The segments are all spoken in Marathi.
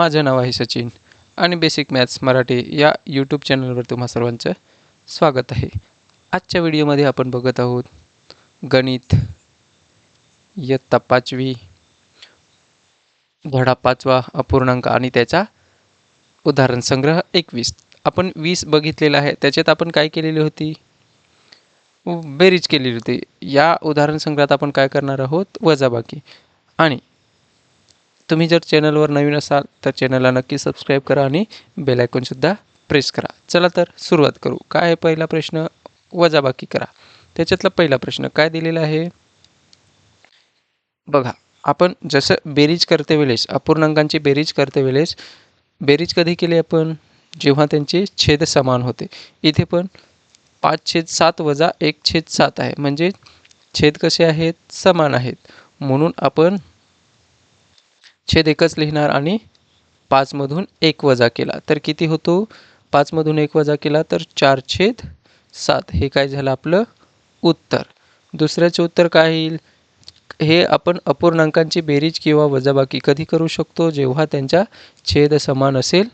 माझं नाव आहे सचिन आणि बेसिक मॅथ्स मराठी या यूट्यूब चॅनलवर तुम्हा सर्वांचं स्वागत आहे. आजच्या व्हिडिओमध्ये आपण बघत आहोत गणित इयत्ता पाचवी धडा पाचवा अपूर्णांक आणि त्याचा उदाहरण संग्रह एकवीस. आपण वीस बघितलेला आहे. त्याच्यात आपण काय केलेली होती? बेरीज केलेली होती. या उदाहरण संग्रहात आपण काय करणार आहोत? वजाबाकी. आणि तुम्ही जर चॅनलवर नवीन असाल तर चॅनलला नक्की सबस्क्राईब करा आणि बेल आयकॉनसुद्धा प्रेस करा. चला तर सुरुवात करू. काय आहे पहिला प्रश्न? वजाबाकी करा. त्याच्यातला पहिला प्रश्न काय दिलेला आहे? बघा आपण जसं बेरीज करते वेळेस अपूर्णांकांची बेरीज करते वेळेस बेरीज कधी केली आपण? जेव्हा त्यांचे छेद समान होते. इथे पण पाच छेद सात वजा एक छेद सात आहे. म्हणजे छेद कसे आहेत? समान आहेत. म्हणून आपण छेद एकच लिहिणार आणि पाचमधून एक वजा केला. तर किती होतो? पाचमधून एक वजा केला तर चार छेद सात. हे काय झालं आपलं? उत्तर. दुसऱ्याचे उत्तर काय येईल? हे आपण अपूर्णांकांची बेरीज किंवा वजाबाकी कधी करू शकतो? जेव्हा त्यांच्या छेद समान असेल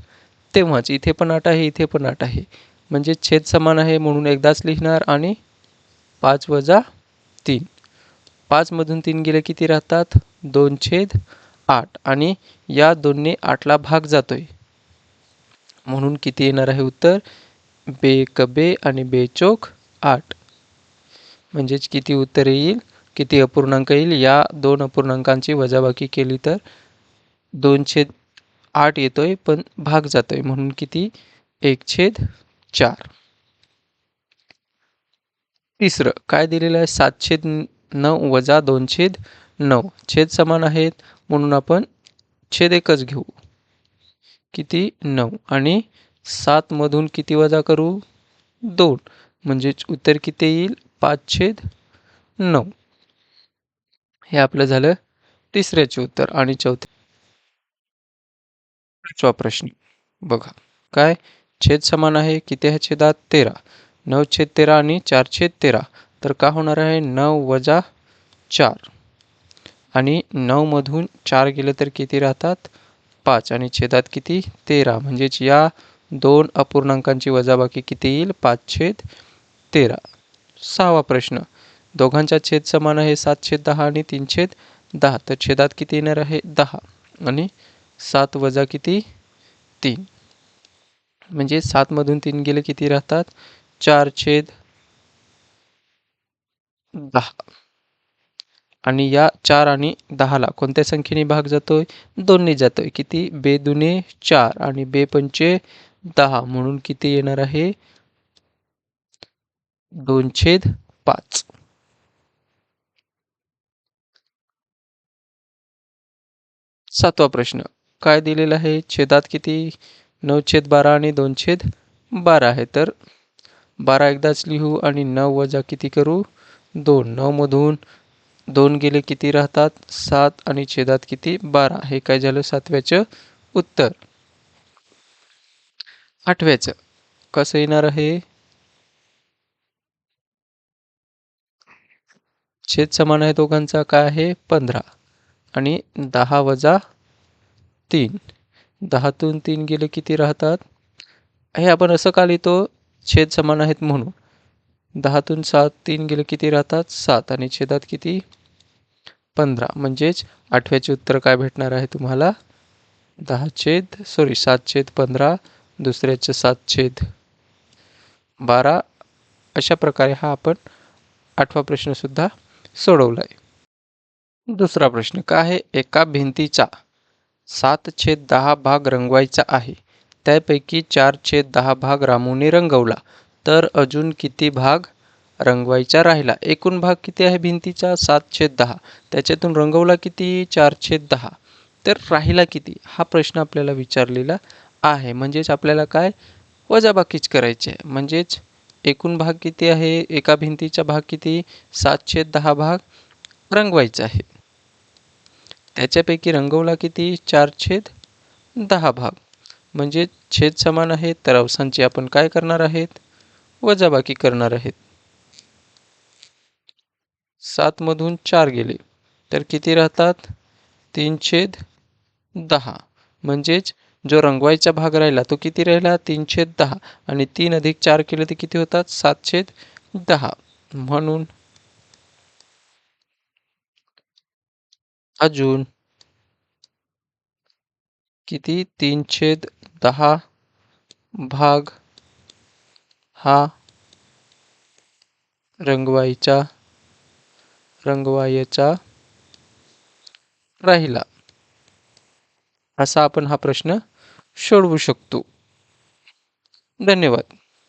तेव्हाच. इथे पण आठ आहे इथे पण आठ आहे. म्हणजे छेद समान आहे म्हणून एकदाच लिहिणार आणि पाच वजा तीन. पाचमधून तीन गेले किती राहतात? दोन छेद आठ आणि या दोन्ही आठला भाग जातोय. म्हणून किती येणार आहे उत्तर? बे कबे आणि बे चोक आठ. म्हणजेच किती उत्तर येईल? किती अपूर्णांक येईल? या दोन अपूर्णांकांची वजाबाकी केली तर दोन छेद आठ येतोय पण भाग जातोय. म्हणून किती? एक छेद चार. तिसरं काय दिलेलं आहे? सात छेद नऊ वजा दोन छेद नऊ. छेद समान आहेत. म्हणून आपण छेद एकच घेऊ. किती? नऊ. आणि सातमधून किती वजा करू? दोन. म्हणजेच उत्तर किती येईल? पाच छेद नऊ. हे आपलं झालं तिसऱ्याचे उत्तर आणि चौथे पाचवा प्रश्न. बघा. काय? छेद समान आहे. किती आहे? छेदात तेरा. नऊ छेद तेरा आणि चार छेद तेरा. तर का होणार आहे? नऊ वजा चार. आणि नऊमधून चार गेले तर किती राहतात? पाच. आणि छेदात किती? तेरा. म्हणजेच या दोन अपूर्णांकांची वजाबाकी किती येईल? पाच छेद तेरा. सहावा प्रश्न. दोघांचा छेद समान आहे सात छेद दहा आणि तीन छेद दहा. तर छेदात किती येणार आहे? दहा. आणि सात वजा किती? तीन. म्हणजे सातमधून तीन गेले किती राहतात? चार छेद दहा. आणि या चार आणि दहाला कोणत्या संख्येने भाग जातोय? दोन्ही जातोय. किती? बे दुने चार आणि बे पंचे दहा. म्हणून किती येणार आहे? दोन छेद पाच. सातवा प्रश्न. काय दिलेला आहे? छेदात किती? नऊ छेद बारा आणि दोन छेद बारा आहे. तर बारा एकदाच लिहू आणि नऊ वजा किती करू? दोन. नऊमधून दोन गेले किती राहतात? सात आणि छेदात किती? बारा. हे काय झालं? सातव्याचं उत्तर. आठव्याचं. कसं येणार आहे? छेद समान आहे दोघांचा. काय आहे? पंधरा. आणि दहा वजा तीन. दहातून तीन गेले किती राहतात? हे आपण असं का लिहितो? छेद समान आहेत म्हणून. दहातून सात तीन गेले किती राहतात? सात आणि छेदात किती? पंधरा. म्हणजेच आठव्याचे उत्तर काय भेटणार आहे तुम्हाला? दहा छेद सॉरी सात छेद पंधरा दुसऱ्याचे सात छेद बारा. अशा प्रकारे हा आपण आठवा प्रश्नसुद्धा सोडवला आहे दुसरा प्रश्न काय आहे? एका भिंतीचा सात छेद दहा भाग रंगवायचा आहे. त्यापैकी चार छेद दहा भाग रामूने रंगवला. तर अजून किती भाग रंगवायचा राहिला? एकूण भाग किती आहे भिंतीचा? सात छेद दहा. त्याच्यातून रंगवला किती? चार छेद दहा. तर राहिला किती? हा प्रश्न आपल्याला विचारलेला आहे. म्हणजेच आपल्याला काय वजाबाकीच करायचे आहे. म्हणजेच एकूण भाग किती आहे? एका भिंतीचा भाग किती? सात छेद दहा भाग रंगवायचा आहे. त्याच्यापैकी रंगवला किती? चार छेद दहा भाग. म्हणजे छेद समान आहे. तर अवसांची आपण काय करणार आहेत? वजाबाकी करणार आहेत. सातमधून चार गेले. तर किती राहतात? तीन छेद दहा. म्हणजेच जो रंगवायचा भाग राहिला तो किती राहिला? तीनशे दहा. आणि तीन अधिक चार केले ते किती होतात? सातशे दहा. म्हणून अजून किती? तीन छेद दहा भाग हा रंगवायचा रंगवायचा राहिला. असा आपण हा प्रश्न सोडवू शकतो. धन्यवाद.